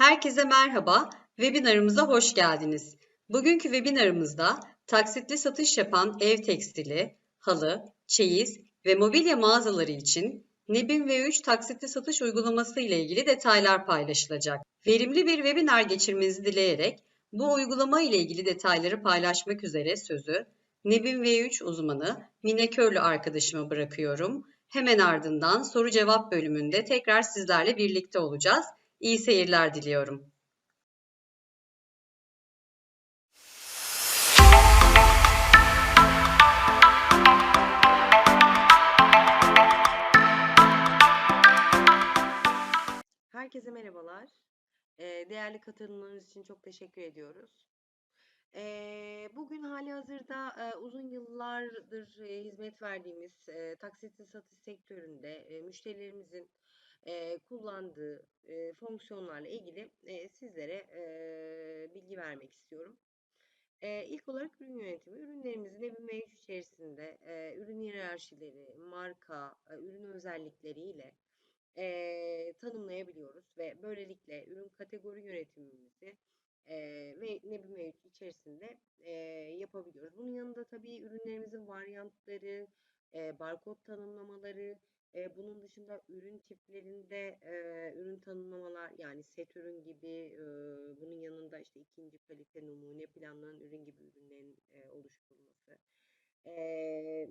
Herkese merhaba, webinarımıza hoş geldiniz. Bugünkü webinarımızda taksitli satış yapan ev tekstili, halı, çeyiz ve mobilya mağazaları için Nebim V3 taksitli satış uygulaması ile ilgili detaylar paylaşılacak. Verimli bir webinar geçirmenizi dileyerek bu uygulama ile ilgili detayları paylaşmak üzere sözü Nebim V3 uzmanı Mine Körlü arkadaşıma bırakıyorum. Hemen ardından soru cevap bölümünde tekrar sizlerle birlikte olacağız. İyi seyirler diliyorum. Herkese merhabalar. Eee, değerli katılımlarınız için çok teşekkür ediyoruz. Eee, bugün hali hazırda eee, uzun yıllardır eee, hizmet verdiğimiz eee, taksitli satış sektöründe müşterilerimizin eee, kullandığı eee, fonksiyonlarla ilgili eee, sizlere eee, bilgi vermek istiyorum. Eee ilk olarak ürün yönetimi. Ürünlerimizin Ebin Mevcut içerisinde eee, ürün hiyerarşileri, marka, eee, ürün özellikleriyle eee, tanımlayabiliyoruz ve böylelikle ürün kategori yönetimimizi ve Nebim mevcut içerisinde eee, yapabiliyoruz. Bunun yanında tabii ürünlerimizin varyantları, eee, barkod tanımlamaları, eee, bunun dışında ürün tiplerinde eee, ürün tanımlamalar yani set ürün gibi eee, bunun yanında işte ikinci kalite numune planlanan ürün gibi ürünlerin eee, oluşturulması. Eee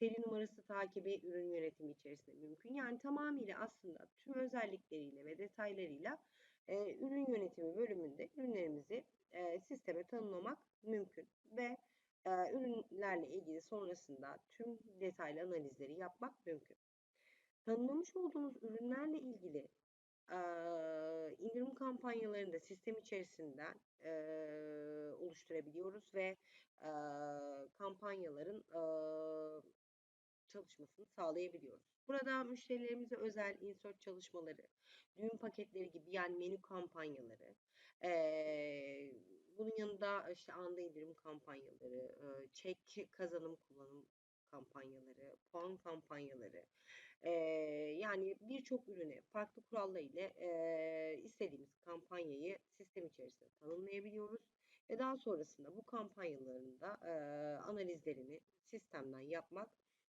seri numarası takibi ürün yönetimi içerisinde mümkün. Yani tamamıyla aslında tüm özellikleriyle ve detaylarıyla e, ürün yönetimi bölümünde ürünlerimizi e, sisteme tanımlamak mümkün ve e, ürünlerle ilgili sonrasında tüm detaylı analizleri yapmak mümkün. Tanımlamış olduğunuz ürünlerle ilgili e, indirim kampanyalarını da sistem içerisinden e, oluşturabiliyoruz ve e, kampanyaların e, çalışmasını sağlayabiliyoruz. Burada müşterilerimize özel insert çalışmaları, düğün paketleri gibi yani menü kampanyaları, eee, bunun yanında işte anda indirim kampanyaları, eee, çek kazanım kullanım kampanyaları, puan kampanyaları, eee, yani birçok ürüne farklı kurallar ile eee, istediğimiz kampanyayı sistem içerisinde tanımlayabiliyoruz ve daha sonrasında bu kampanyaların da eee, analizlerini sistemden yapmak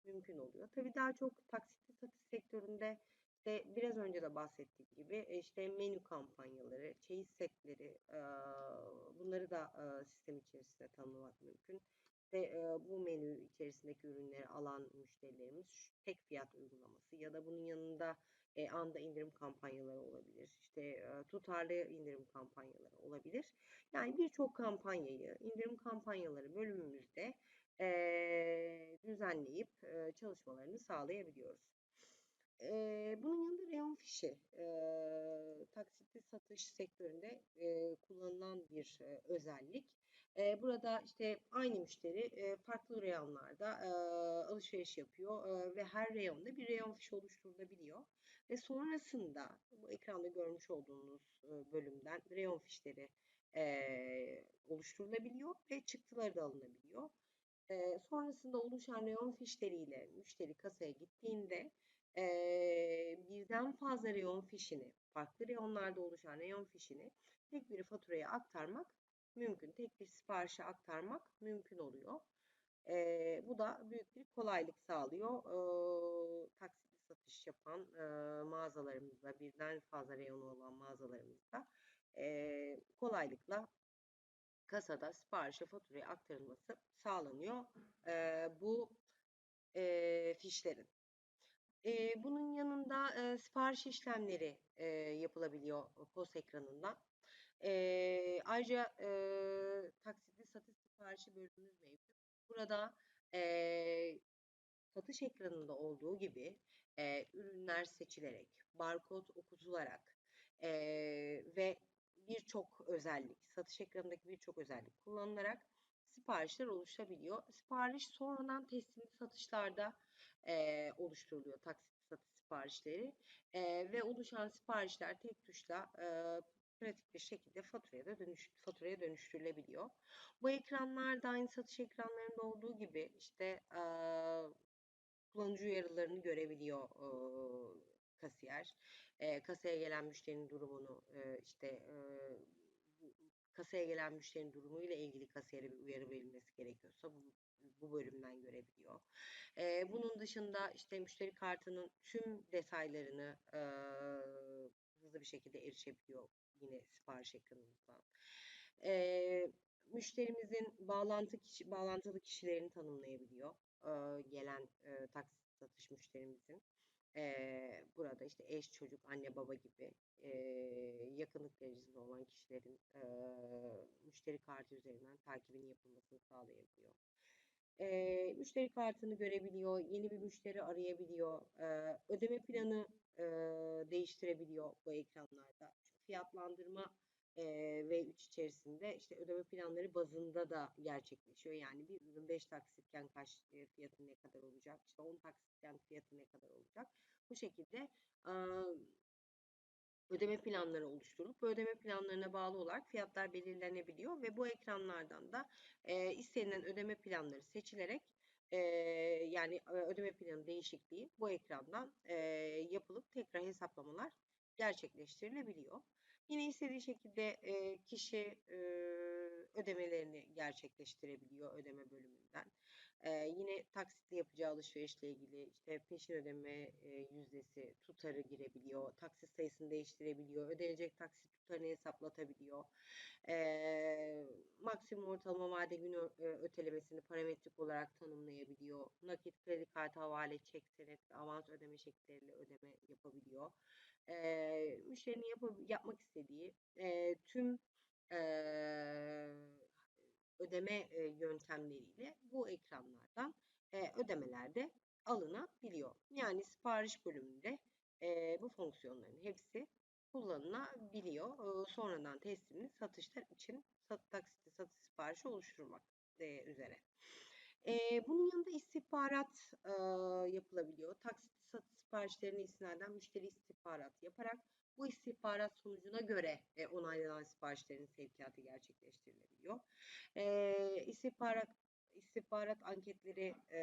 mümkün oluyor. Tabii daha çok taksitli satış sektöründe işte biraz önce de bahsettiğim gibi e, işte menü kampanyaları, çeyiz setleri e, bunları da e, sistem içerisinde tanımlamak mümkün. İşte e, bu menü içerisindeki ürünleri alan müşterilerimiz tek fiyat uygulaması ya da bunun yanında e, anda indirim kampanyaları olabilir. İşte e, tutarlı indirim kampanyaları olabilir. Yani birçok kampanyayı, indirim kampanyaları bölümümüzde eee, düzenleyip eee, çalışmalarını sağlayabiliyoruz. Eee, bunun yanında reyon fişi eee, taksitli satış sektöründe eee, kullanılan bir eee, özellik. Burada işte aynı müşteri farklı reyonlarda alışveriş yapıyor ve her reyonda bir reyon fişi oluşturulabiliyor. Ve sonrasında bu ekranda görmüş olduğunuz bölümden reyon fişleri oluşturulabiliyor ve çıktıları da alınabiliyor. Sonrasında oluşan reyon fişleriyle müşteri kasaya gittiğinde birden fazla reyon fişini, farklı reyonlarda oluşan reyon fişini tek bir faturaya aktarmak mümkün. Tek bir siparişe aktarmak mümkün oluyor. Eee, bu da büyük bir kolaylık sağlıyor. Eee taksitli satış yapan eee, mağazalarımızda, birden fazla reyonu olan mağazalarımızda eee, kolaylıkla kasada siparişe faturaya aktarılması sağlanıyor eee, bu eee, fişlerin. Bunun yanında sipariş işlemleri yapılabiliyor POS ekranından. Eee, ayrıca eee, taksitli satış siparişi bölümümüz mevcut. Burada eee, satış ekranında olduğu gibi eee, ürünler seçilerek, barkod okutularak eee, ve birçok özellik, satış ekranındaki birçok özellik kullanılarak siparişler oluşabiliyor. Sipariş sonradan teslim satışlarda eee, oluşturuluyor taksit satış siparişleri Eee, ve oluşan siparişler tek tuşla eee, pratik bir şekilde faturaya da dönüş, faturaya dönüştürülebiliyor. Bu ekranlarda aynı satış ekranlarında olduğu gibi işte eee, kullanıcı uyarılarını görebiliyor eee, kasiyer. E, kasaya gelen müşterinin durumunu e, işte e, kasaya gelen müşterinin durumuyla ilgili kasiyere bir uyarı verilmesi gerekiyorsa bu, bu bölümden görebiliyor. E, bunun dışında işte müşteri kartının tüm detaylarını e, hızlı bir şekilde erişebiliyor yine sipariş ekranımızdan. E, müşterimizin bağlantı kişi, bağlantılı kişilerini tanımlayabiliyor. E, gelen e, taksit satış müşterimizin. E, burada işte eş, çocuk, anne, baba gibi e, yakınlık derecesinde olan kişilerin e, müşteri kartı üzerinden takibinin yapılmasını sağlayabiliyor. E, müşteri kartını görebiliyor, yeni bir müşteri arayabiliyor, e, ödeme planı e, değiştirebiliyor bu ekranlarda. Fiyatlandırma e, V3 içerisinde işte ödeme planları bazında da gerçekleşiyor. Yani bir ürün 5 taksitken kaç e, fiyatı ne kadar olacak, işte 10 taksitken fiyatı ne kadar olacak. Bu şekilde e, ödeme planları oluşturup bu ödeme planlarına bağlı olarak fiyatlar belirlenebiliyor ve bu ekranlardan da e, istenilen ödeme planları seçilerek e, yani ödeme planı değişikliği bu ekrandan e, yapılıp tekrar hesaplamalar gerçekleştirilebiliyor. Yine istediği şekilde e, kişi e, ödemelerini gerçekleştirebiliyor ödeme bölümünden. E, yine taksitli yapacağı alışverişle ilgili işte peşin ödeme e, yüzdesi tutarı girebiliyor. Taksit sayısını değiştirebiliyor. Ödenecek taksit tutarını hesaplatabiliyor. E, maksimum ortalama vade gün ö- e, ötelemesini parametrik olarak tanımlayabiliyor. Nakit, kredi kartı, havale, çek, senet ve avans ödeme şekilleriyle ödeme yapabiliyor. E, müşterinin yapab- yapmak istediği e, tüm e, ödeme e, yöntemleriyle bu ekranlardan e, ödemelerde alınabiliyor. Yani sipariş bölümünde e, bu fonksiyonların hepsi kullanılabiliyor. E, sonradan teslimli satışlar için sat, taksitli satış siparişi oluşturmak e, üzere. E, bunun yanında istihbarat e, yapılabiliyor. Taksitli satış siparişlerine istinaden müşteri istihbarat yaparak bu istihbarat sonucuna göre e, onaylanan siparişlerin sevkiyatı gerçekleştirilebiliyor. E, istihbarat istihbarat anketleri e,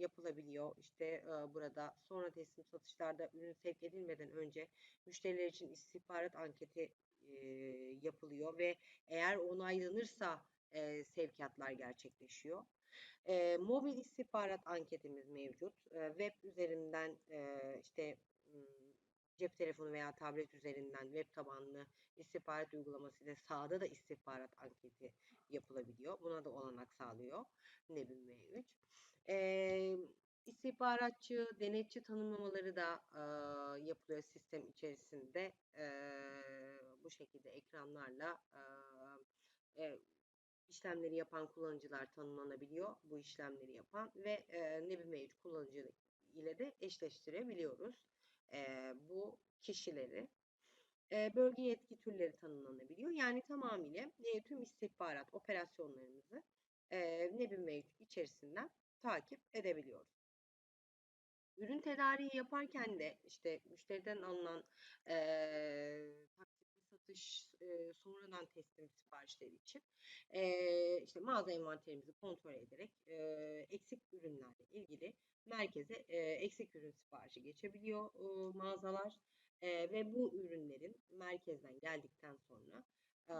yapılabiliyor. İşte e, burada sonra teslim satışlarda ürün sevk edilmeden önce müşteriler için istihbarat anketi e, yapılıyor ve eğer onaylanırsa e, sevkiyatlar gerçekleşiyor. E, mobil istihbarat anketimiz mevcut. E, web üzerinden e, işte cep telefonu veya tablet üzerinden web tabanlı istihbarat uygulamasıyla sahada da istihbarat anketi yapılabiliyor. Buna da olanak sağlıyor Nebin V3. Ee, istihbaratçı, denetçi tanımlamaları da e, yapılıyor sistem içerisinde. E, bu şekilde ekranlarla e, e, işlemleri yapan kullanıcılar tanımlanabiliyor. Bu işlemleri yapan ve e, Nebin V3 kullanıcı ile de eşleştirebiliyoruz e, bu kişileri. E, bölge yetki türleri tanımlanabiliyor. Yani tamamıyla e, tüm istihbarat operasyonlarımızı e, Nebin mevcut içerisinden takip edebiliyoruz. Ürün tedariği yaparken de işte müşteriden alınan e, satış e, sonradan teslim siparişleri için e, işte mağaza envanterimizi kontrol ederek e, eksik ürünlerle ilgili merkeze e, eksik ürün siparişi geçebiliyor e, mağazalar e, ve bu ürünlerin merkezden geldikten sonra e,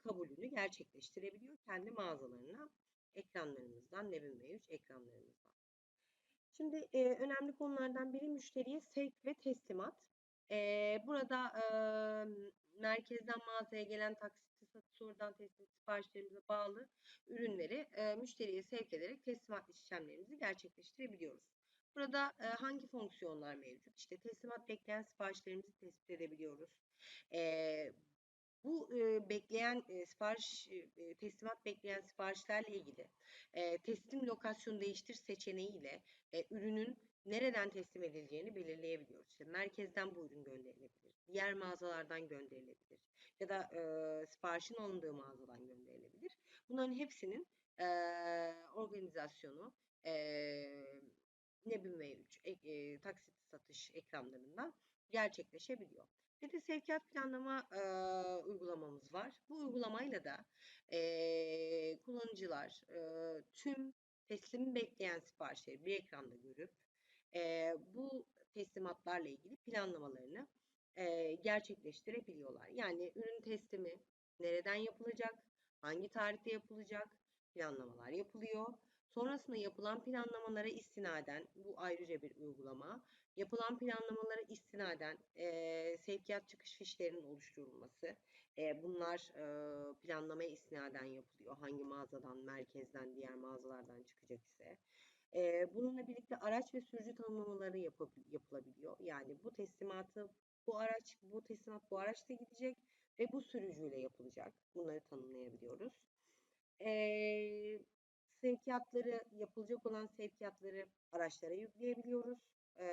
kabulünü gerçekleştirebiliyor kendi mağazalarına ekranlarımızdan, Nebin V3 ekranlarımızdan. Şimdi e, önemli konulardan biri müşteriye sevk ve teslimat. E, burada e, merkezden mağazaya gelen taksitli satış sonradan teslim siparişlerimize bağlı ürünleri e, müşteriye sevk ederek teslimat işlemlerimizi gerçekleştirebiliyoruz. Burada e, hangi fonksiyonlar mevcut? İşte teslimat bekleyen siparişlerimizi tespit edebiliyoruz. E, bu e, bekleyen e, sipariş, e, teslimat bekleyen siparişlerle ilgili e, teslim lokasyon değiştir seçeneğiyle e, ürünün nereden teslim edileceğini belirleyebiliyoruz. İşte merkezden bu ürün gönderilebilir, diğer mağazalardan gönderilebilir ya da e, siparişin alındığı mağazadan gönderilebilir. Bunların hepsinin e, organizasyonu e, Nebin V3 e, e, taksit satış ekranlarından gerçekleşebiliyor. Bir de sevkiyat planlama e, uygulamamız var. Bu uygulamayla da e, kullanıcılar e, tüm teslimi bekleyen siparişleri bir ekranda görüp e, bu teslimatlarla ilgili planlamalarını e, gerçekleştirebiliyorlar. Yani ürün teslimi nereden yapılacak, hangi tarihte yapılacak planlamalar yapılıyor. Sonrasında yapılan planlamalara istinaden, bu ayrıca bir uygulama, yapılan planlamalara istinaden e, sevkiyat çıkış fişlerinin oluşturulması, e, bunlar e, planlamaya istinaden yapılıyor. Hangi mağazadan, merkezden, diğer mağazalardan çıkacak ise. E, bununla birlikte araç ve sürücü tanımlamaları yapılabiliyor. Yani bu teslimatı, bu araç, bu teslimat bu araçta gidecek ve bu sürücüyle yapılacak. Bunları tanımlayabiliyoruz. E, sevkiyatları, yapılacak olan sevkiyatları araçlara yükleyebiliyoruz. E,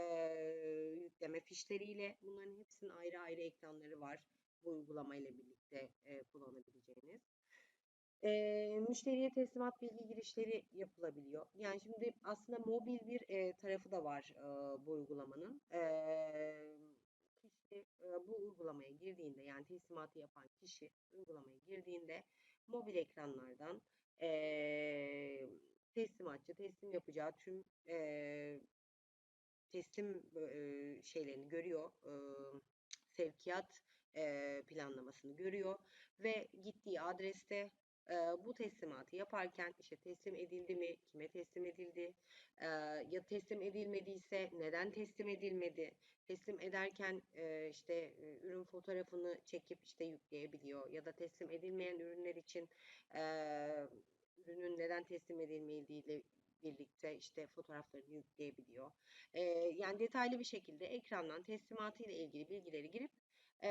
yükleme fişleriyle bunların hepsinin ayrı ayrı ekranları var bu uygulama ile birlikte e, kullanabileceğiniz. E, müşteriye teslimat bilgi girişleri yapılabiliyor. Yani şimdi aslında mobil bir e, tarafı da var e, bu uygulamanın. E, kişi e, bu uygulamaya girdiğinde yani teslimatı yapan kişi uygulamaya girdiğinde mobil ekranlardan e, teslimatçı teslim yapacağı tüm e, teslim e, şeylerini görüyor. Sevkiyat e, planlamasını görüyor ve gittiği adreste e, bu teslimatı yaparken işte teslim edildi mi, kime teslim edildi, ya teslim edilmediyse neden teslim edilmedi, teslim ederken işte ürün fotoğrafını çekip işte yükleyebiliyor ya da teslim edilmeyen ürünler için ürünün neden teslim edilmediğiyle birlikte işte fotoğraflarını yükleyebiliyor. E, yani detaylı bir şekilde ekrandan teslimatı ile ilgili bilgileri girip e,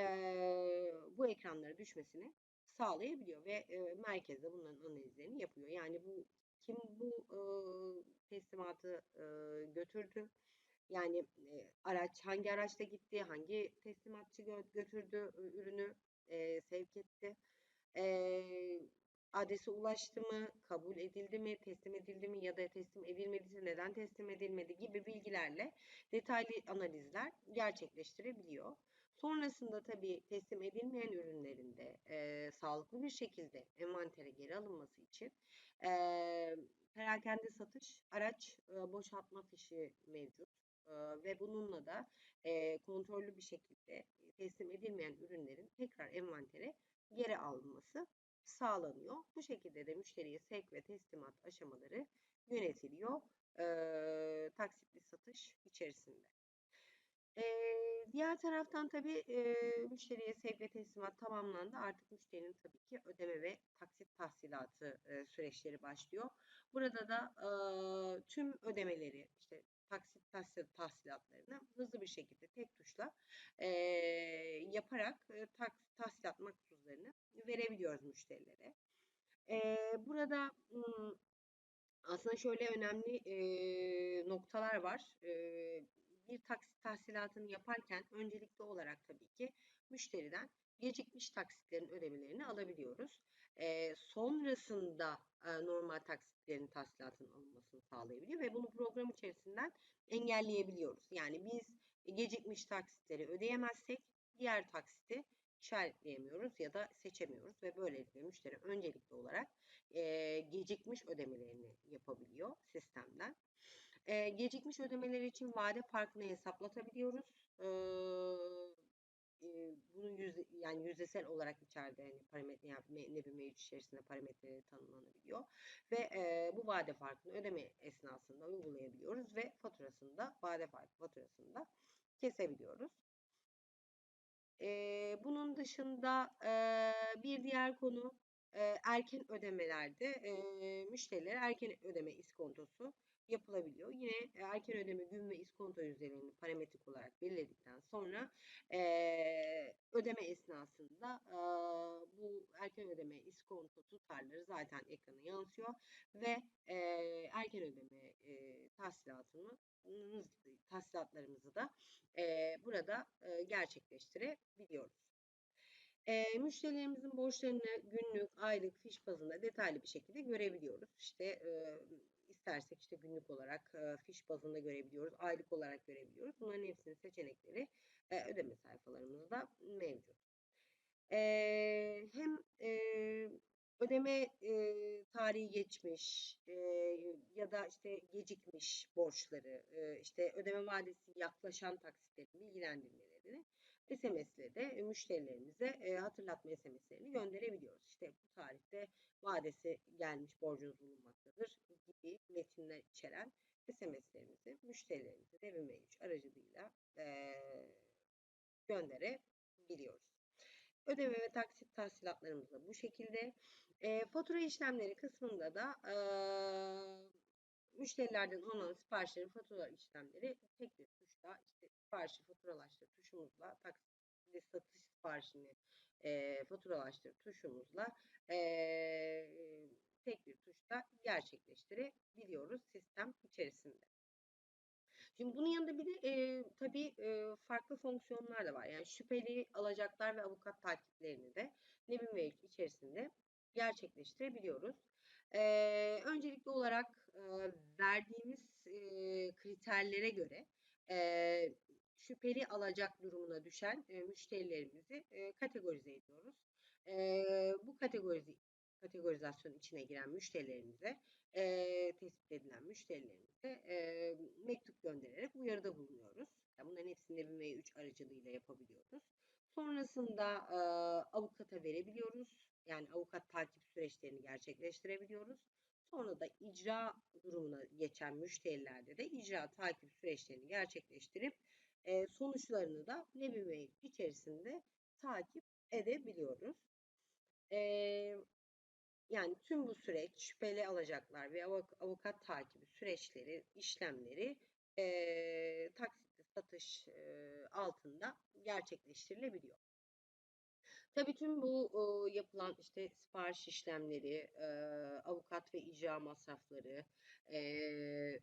bu ekranlara düşmesini sağlayabiliyor ve e, merkezde bunların analizlerini yapıyor. Yani bu kim bu e, teslimatı e, götürdü? Yani e, araç hangi araçta gitti, hangi teslimatçı gö götürdü e, ürünü e, sevk etti, e, adrese ulaştı mı, kabul edildi mi, teslim edildi mi ya da teslim edilmediyse neden teslim edilmedi gibi bilgilerle detaylı analizler gerçekleştirebiliyor. Sonrasında tabii teslim edilmeyen ürünlerinde e, sağlıklı bir şekilde envantere geri alınması için e, perakende satış araç e, boşaltma fişi mevcut e, ve bununla da e, kontrollü bir şekilde teslim edilmeyen ürünlerin tekrar envantere geri alınması sağlanıyor. Bu şekilde de müşteriye sevk ve teslimat aşamaları yönetiliyor e, taksitli satış içerisinde. E, diğer taraftan tabii e, müşteriye sevk ve teslimat tamamlandı. Artık müşterinin tabii ki ödeme ve taksit tahsilatı e, süreçleri başlıyor. Burada da e, tüm ödemeleri işte taksit tahsil, tahsilatlarını hızlı bir şekilde tek tuşla e, yaparak e, tahsilat makbuzlarını verebiliyoruz müşterilere. E, burada aslında şöyle önemli e, noktalar var. E, bir taksit tahsilatını yaparken öncelikli olarak tabii ki müşteriden gecikmiş taksitlerin ödemelerini alabiliyoruz. E, sonrasında e, normal taksitlerin tahsilatının alınmasını sağlayabiliyor ve bunu program içerisinden engelleyebiliyoruz. Yani biz gecikmiş taksitleri ödeyemezsek diğer taksiti işaretleyemiyoruz ya da seçemiyoruz ve böylelikle müşteri öncelikli olarak e, gecikmiş ödemelerini yapabiliyor sistemden. E, gecikmiş ödemeler için vade farkını hesaplatabiliyoruz. E, e, bunun yüzde, yani yüzdesel olarak içeride yani parametre yani ne bir mevcut içerisinde parametreleri tanımlanabiliyor ve e, bu vade farkını ödeme esnasında uygulayabiliyoruz ve faturasında vade farkı faturasında kesebiliyoruz. E, bunun dışında e, bir diğer konu e, erken ödemelerde e, müşterilere erken ödeme iskontosu yapılabiliyor. Yine erken ödeme gün ve iskonto yüzdelerini parametrik olarak belirledikten sonra e, ödeme esnasında e, bu erken ödeme iskonto tutarları zaten ekrana yansıyor ve e, erken ödeme e, tahsilatını tahsilatlarımızı da e, burada e, gerçekleştirebiliyoruz. E, müşterilerimizin borçlarını günlük, aylık, fiş bazında detaylı bir şekilde görebiliyoruz. İşte e, istersek işte günlük olarak e, fiş bazında görebiliyoruz, aylık olarak görebiliyoruz. Bunların hepsinin seçenekleri e, ödeme sayfalarımızda mevcut. E, hem e, ödeme e, tarihi geçmiş e, ya da işte gecikmiş borçları, e, işte ödeme vadesi yaklaşan taksitlerin bilgilendirmelerini SMS'le de e, müşterilerimize e, hatırlatma SMS'lerini gönderebiliyoruz. İşte bu tarihte vadesi gelmiş borcunuz bulunmaktadır gibi metinler içeren SMS'lerimizi müşterilerimize Devin Meyuç aracılığıyla e, gönderebiliyoruz. Ödeme ve taksit tahsilatlarımız da bu şekilde. E, fatura işlemleri kısmında da e, müşterilerden alınan siparişlerin fatura işlemleri tek bir tuşla işte siparişi faturalaştır tuşumuzla taksitli satış siparişini e, faturalaştır tuşumuzla e, tek bir tuşla gerçekleştirebiliyoruz sistem içerisinde. Şimdi bunun yanında bir de e, tabii e, farklı fonksiyonlar da var. Yani şüpheli alacaklar ve avukat takiplerini de Nebin ve içerisinde gerçekleştirebiliyoruz. E, öncelikli olarak e, verdiğimiz e, kriterlere göre e, şüpheli alacak durumuna düşen e, müşterilerimizi e, kategorize ediyoruz. E, bu kategorize, kategorizasyon içine giren müşterilerimize, e, tespit edilen müşterilerimize e, mektup göndererek uyarıda bulunuyoruz. Yani bunların hepsini ve 3 aracılığıyla yapabiliyoruz. Sonrasında e, avukata verebiliyoruz. Yani avukat takip süreçlerini gerçekleştirebiliyoruz. Sonra da icra durumuna geçen müşterilerde de icra takip süreçlerini gerçekleştirip e, sonuçlarını da Nebin ve içerisinde takip edebiliyoruz. E, yani tüm bu süreç şüpheli alacaklar ve avukat takibi süreçleri, işlemleri e, taksitli satış e, altında gerçekleştirilebiliyor. Tabii tüm bu e, yapılan işte sipariş işlemleri, e, avukat ve icra masrafları, e,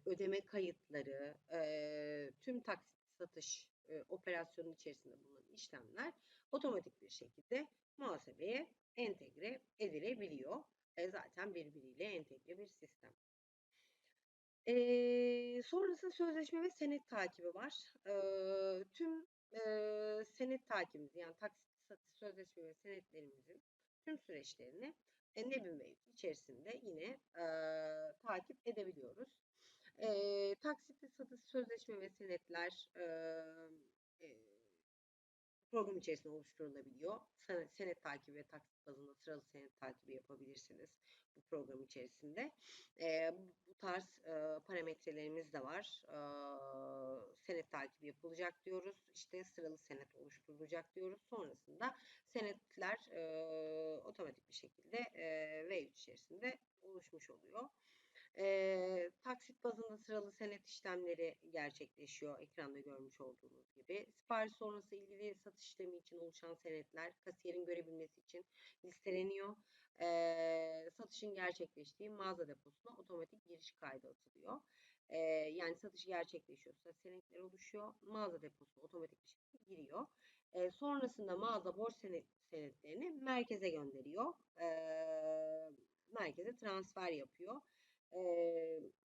ödeme kayıtları, e, tüm taksit satış e, operasyonu içerisinde bulunan işlemler otomatik bir şekilde muhasebeye entegre edilebiliyor. E, zaten birbiriyle entegre bir sistem. E, sonrasında sözleşme ve senet takibi var. E, tüm e, senet takibimizi yani taksit satış sözleşme ve senetlerimizin tüm süreçlerini e, Nebin Bey içerisinde yine e, takip edebiliyoruz. E, taksitli satış sözleşme ve senetler e, e, program içerisinde oluşturulabiliyor. Senet, senet takibi ve taksit bazında sıralı senet takibi yapabilirsiniz bu program içerisinde. E, bu tarz e, parametrelerimiz de var. E, takibi yapılacak diyoruz. İşte sıralı senet oluşturulacak diyoruz. Sonrasında senetler e, otomatik bir şekilde e, V3 içerisinde oluşmuş oluyor. E, taksit bazında sıralı senet işlemleri gerçekleşiyor ekranda görmüş olduğunuz gibi. Sipariş sonrası ilgili satış işlemi için oluşan senetler kasiyerin görebilmesi için listeleniyor. E, satışın gerçekleştiği mağaza deposuna otomatik giriş kaydı atılıyor. E, yani satış gerçekleşiyorsa senetler oluşuyor. Mağaza deposuna otomatik bir şekilde giriyor. E, sonrasında mağaza borç senet, senetlerini merkeze gönderiyor. E, merkeze transfer yapıyor e,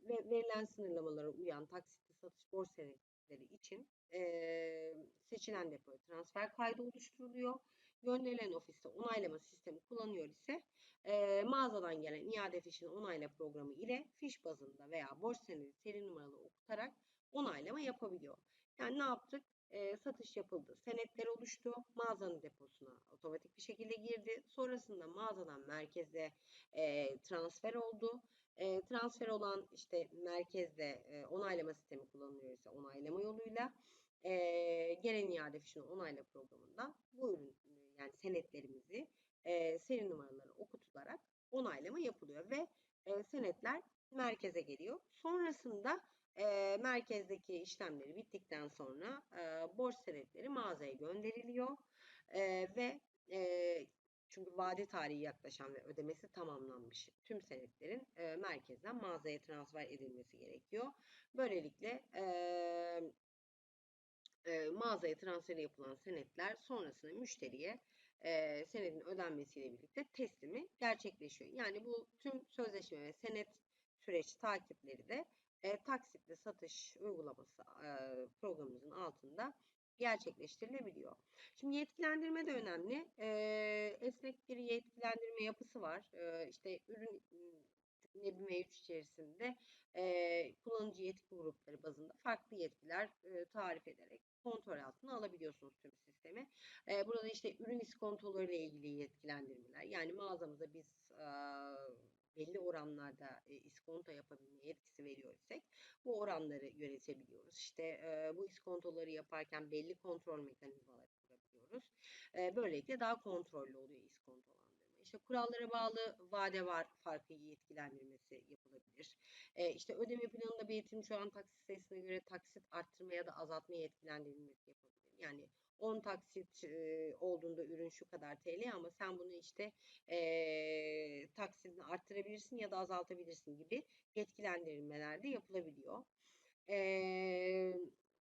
ve verilen sınırlamalara uyan taksitli satış borç senetleri için e, seçilen depoya transfer kaydı oluşturuluyor. Gönderilen ofiste onaylama sistemi kullanıyor ise e, mağazadan gelen iade fişini onayla programı ile fiş bazında veya borç senedi seri numaralı okutarak onaylama yapabiliyor. Yani ne yaptık? E, satış yapıldı. Senetler oluştu. Mağazanın deposuna otomatik bir şekilde girdi. Sonrasında mağazadan merkeze e, transfer oldu e, transfer olan işte merkezde e, onaylama sistemi kullanılıyor ise onaylama yoluyla e, gelen iade fişini onayla programından bu ürün yani senetlerimizi e, seri numaraları okutularak onaylama yapılıyor ve e, senetler merkeze geliyor. Sonrasında e, merkezdeki işlemleri bittikten sonra e, borç senetleri mağazaya gönderiliyor e, ve e, çünkü vade tarihi yaklaşan ve ödemesi tamamlanmış tüm senetlerin e, merkezden mağazaya transfer edilmesi gerekiyor. Böylelikle e, e, mağazaya transfer yapılan senetler sonrasında müşteriye e, senedin ödenmesiyle birlikte teslimi gerçekleşiyor. Yani bu tüm sözleşme ve senet süreç takipleri de e, taksitli satış uygulaması e, programımızın altında gerçekleştirilebiliyor. Şimdi yetkilendirme de önemli. Ee, esnek bir yetkilendirme yapısı var. Ee, işte ürün Nebi mevcut içerisinde e, kullanıcı yetki grupları bazında farklı yetkiler e, tarif ederek kontrol altına alabiliyorsunuz tüm sistemi. E, burada işte ürün iskontoları ile ilgili yetkilendirmeler. Yani mağazamıza biz e, belli oranlarda e, iskonto yapabilme yetkisi veriyor isek bu oranları yönetebiliyoruz. İşte e, bu iskontoları yaparken belli kontrol mekanizmaları kurabiliyoruz. E, böylelikle daha kontrollü oluyor iskontolandırma. İşte kurallara bağlı vade var farkı yetkilendirmesi yapılabilir. E, işte ödeme planında belirtilmiş olan taksit sayısına göre taksit arttırma ya da azaltma yetkilendirilmesi yapabilir. Yani 10 taksit e, olduğunda ürün şu kadar TL ama sen bunu işte e, taksitini arttırabilirsin ya da azaltabilirsin gibi yetkilendirmeler de yapılabiliyor. E,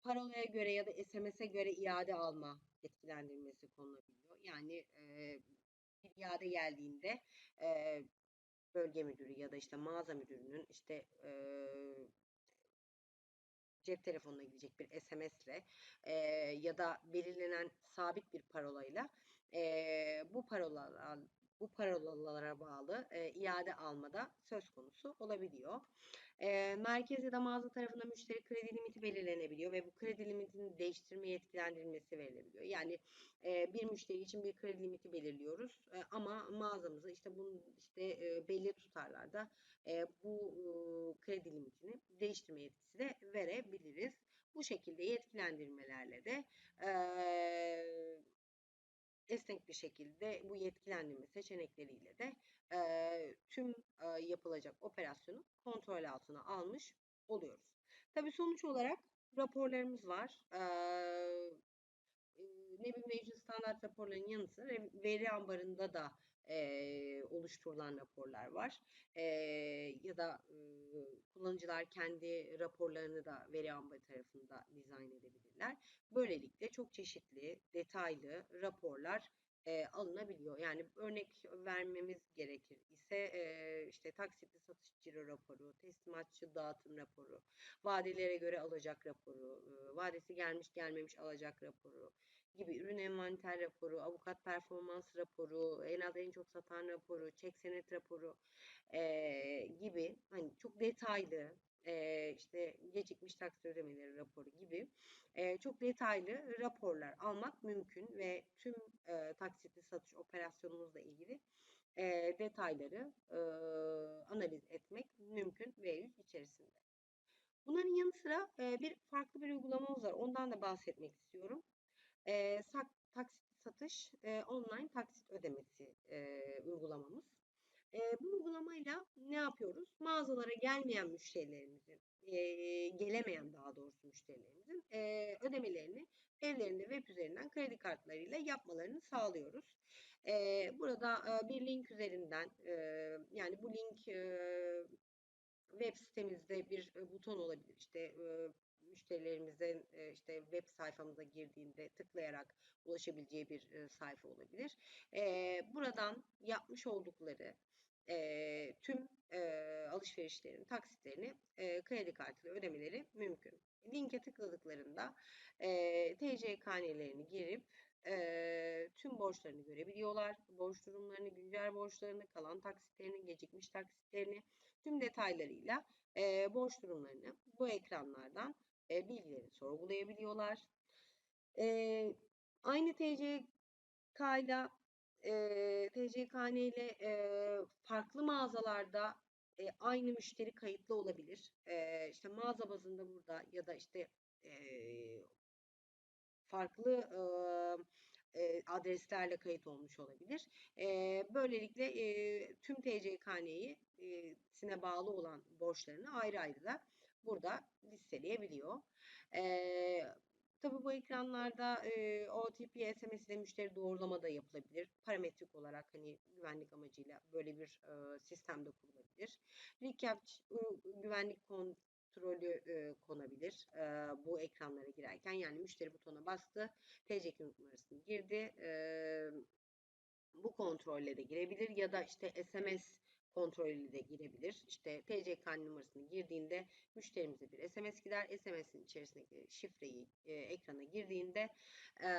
parolaya göre ya da SMS'e göre iade alma yetkilendirmesi konulabiliyor. Yani e, bir iade geldiğinde e, bölge müdürü ya da işte mağaza müdürünün işte e, cep telefonuna gidecek bir SMS'le e, ya da belirlenen sabit bir parolayla e, bu parolalar bu parolalara bağlı e, iade almada söz konusu olabiliyor. E, merkez ya da mağaza tarafından müşteri kredi limiti belirlenebiliyor ve bu kredi limitini değiştirme yetkilendirilmesi verilebiliyor. Yani e, bir müşteri için bir kredi limiti belirliyoruz e, ama mağazamıza işte bunun işte e, belli tutarlarda e, bu e, kredi limitini değiştirme yetkisi de verebiliriz. Bu şekilde yetkilendirmelerle de e, esnek bir şekilde bu yetkilendirme seçenekleriyle de e, tüm e, yapılacak operasyonu kontrol altına almış oluyoruz. Tabii sonuç olarak raporlarımız var. E, Nebi mevcut standart raporlarının yanı sıra veri ambarında da e, oluşturulan raporlar var. E, ya da e, kullanıcılar kendi raporlarını da veri ambarı tarafında dizayn edebilirler. Böylelikle çok çeşitli, detaylı raporlar e, alınabiliyor. Yani örnek vermemiz gerekir ise e, işte taksitli satış ciro raporu, teslimatçı dağıtım raporu, vadelere göre alacak raporu, e, vadesi gelmiş gelmemiş alacak raporu gibi ürün envanter raporu, avukat performans raporu, en az en çok satan raporu, çek senet raporu e, gibi hani çok detaylı e, işte gecikmiş taksit ödemeleri raporu gibi e, çok detaylı raporlar almak mümkün ve tüm e, taksitli satış operasyonumuzla ilgili e, detayları e, analiz etmek mümkün V100 içerisinde. Bunların yanı sıra bir farklı bir uygulamamız var. Ondan da bahsetmek istiyorum. E, sak, taksit satış e, online taksit ödemesi e, uygulamamız. E, bu uygulamayla ne yapıyoruz? Mağazalara gelmeyen müşterilerimizin, e, gelemeyen daha doğrusu müşterilerimizin e, ödemelerini evlerinde web üzerinden kredi kartlarıyla yapmalarını sağlıyoruz. E, burada e, bir link üzerinden, e, yani bu link e, web sitemizde bir buton olabilir. İşte e, müşterilerimizin e, işte web sayfamıza girdiğinde tıklayarak ulaşabileceği bir e, sayfa olabilir. E, buradan yapmış oldukları tüm alışverişlerin taksitlerini e, kredi kartıyla ödemeleri mümkün. Linke tıkladıklarında e, TC karnelerini girip e, tüm borçlarını görebiliyorlar. Borç durumlarını, güncel borçlarını, kalan taksitlerini, gecikmiş taksitlerini tüm detaylarıyla e, borç durumlarını bu ekranlardan e, bilgileri sorgulayabiliyorlar. E, aynı TCK ile e, TCKN ile e, farklı mağazalarda e, aynı müşteri kayıtlı olabilir. E, işte mağaza bazında burada ya da işte e, farklı e, e, adreslerle kayıt olmuş olabilir. E, böylelikle e, tüm TCKN'yi e, sine bağlı olan borçlarını ayrı ayrı da burada listeleyebiliyor. E, Tabii bu ekranlarda e, OTP SMS ile müşteri doğrulama da yapılabilir. Parametrik olarak hani güvenlik amacıyla böyle bir e, sistem de kurulabilir. Recap güvenlik kontrolü e, konabilir e, bu ekranlara girerken. Yani müşteri butona bastı, TC numarasını girdi. E, bu kontrolle de girebilir ya da işte SMS kontrolü de girebilir. İşte TC numarasını girdiğinde müşterimize bir SMS gider. SMS'in içerisindeki şifreyi e, ekrana girdiğinde e,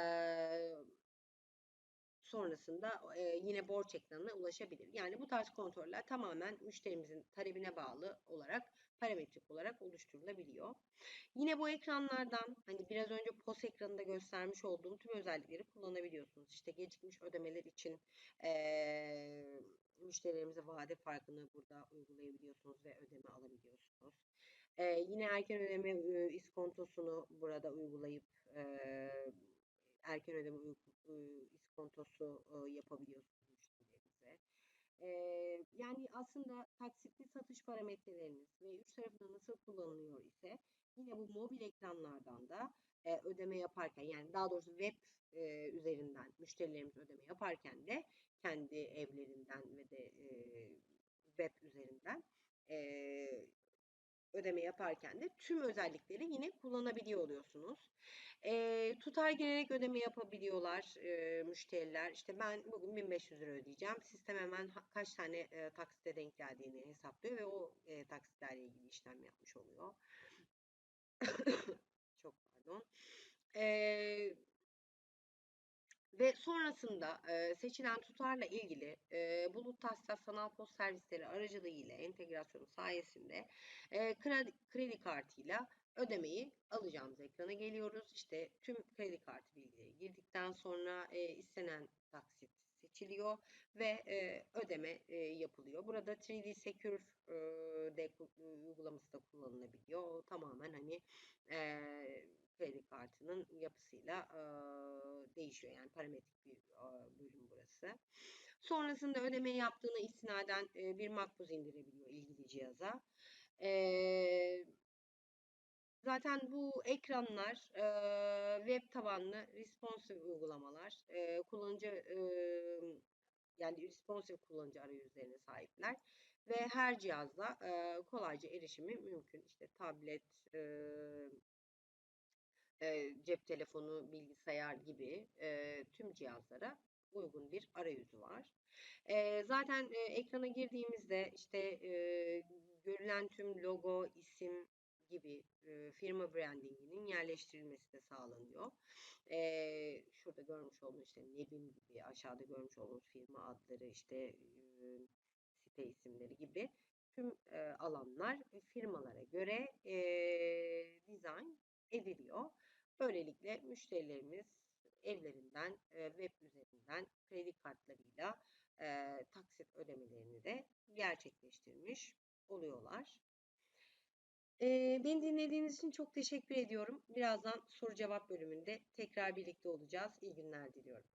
sonrasında e, yine borç ekranına ulaşabilir. Yani bu tarz kontroller tamamen müşterimizin talebine bağlı olarak parametrik olarak oluşturulabiliyor. Yine bu ekranlardan hani biraz önce POS ekranında göstermiş olduğum tüm özellikleri kullanabiliyorsunuz. İşte gecikmiş ödemeler için e, müşterilerimize vade farkını burada uygulayabiliyorsunuz ve ödeme alabiliyorsunuz. E, yine erken ödeme e, iskontosunu burada uygulayıp e, erken ödeme e, iskontosu e, yapabiliyorsunuz. Yani aslında taksitli satış parametreleriniz ve üç tarafında nasıl kullanılıyor ise yine bu mobil ekranlardan da e, ödeme yaparken yani daha doğrusu web e, üzerinden müşterilerimiz ödeme yaparken de kendi evlerinden ve de e, web üzerinden e, ödeme yaparken de tüm özellikleri yine kullanabiliyor oluyorsunuz. E, tutar girerek ödeme yapabiliyorlar e, müşteriler. İşte ben bugün 1500 lira ödeyeceğim. Sistem hemen kaç tane e, taksite denk geldiğini hesaplıyor ve o e, taksitlerle ilgili işlem yapmış oluyor. Çok pardon. E, ve sonrasında e, seçilen tutarla ilgili e, bulut tahsisat sanal post servisleri aracılığıyla entegrasyonu sayesinde e, kredi, kredi kartıyla ödemeyi alacağımız ekrana geliyoruz. İşte tüm kredi kartı bilgileri girdikten sonra e, istenen taksit seçiliyor ve e, ödeme e, yapılıyor. Burada 3D Secure e, de uygulaması da kullanılabiliyor. O tamamen hani e, kredi kartının yapısıyla e, değişiyor. Yani parametrik bir e, bölüm burası. Sonrasında ödeme yaptığına istinaden e, bir makbuz indirebiliyor ilgili cihaza. E, zaten bu ekranlar e, web tabanlı responsive uygulamalar. E, kullanıcı e, yani responsive kullanıcı arayüzlerine sahipler ve her cihazda e, kolayca erişimi mümkün. İşte tablet, e, e, cep telefonu, bilgisayar gibi e, tüm cihazlara uygun bir arayüzü var. E, zaten e, ekrana girdiğimizde işte e, görülen tüm logo, isim gibi e, firma brandinginin yerleştirilmesi de sağlanıyor. E, şurada görmüş olduğunuz işte Nebim gibi, aşağıda görmüş olduğunuz firma adları, işte e, site isimleri gibi tüm e, alanlar firmalara göre e, dizayn ediliyor. Böylelikle müşterilerimiz evlerinden, e, web üzerinden kredi kartlarıyla e, taksit ödemelerini de gerçekleştirmiş oluyorlar. E, beni dinlediğiniz için çok teşekkür ediyorum. Birazdan soru cevap bölümünde tekrar birlikte olacağız. İyi günler diliyorum.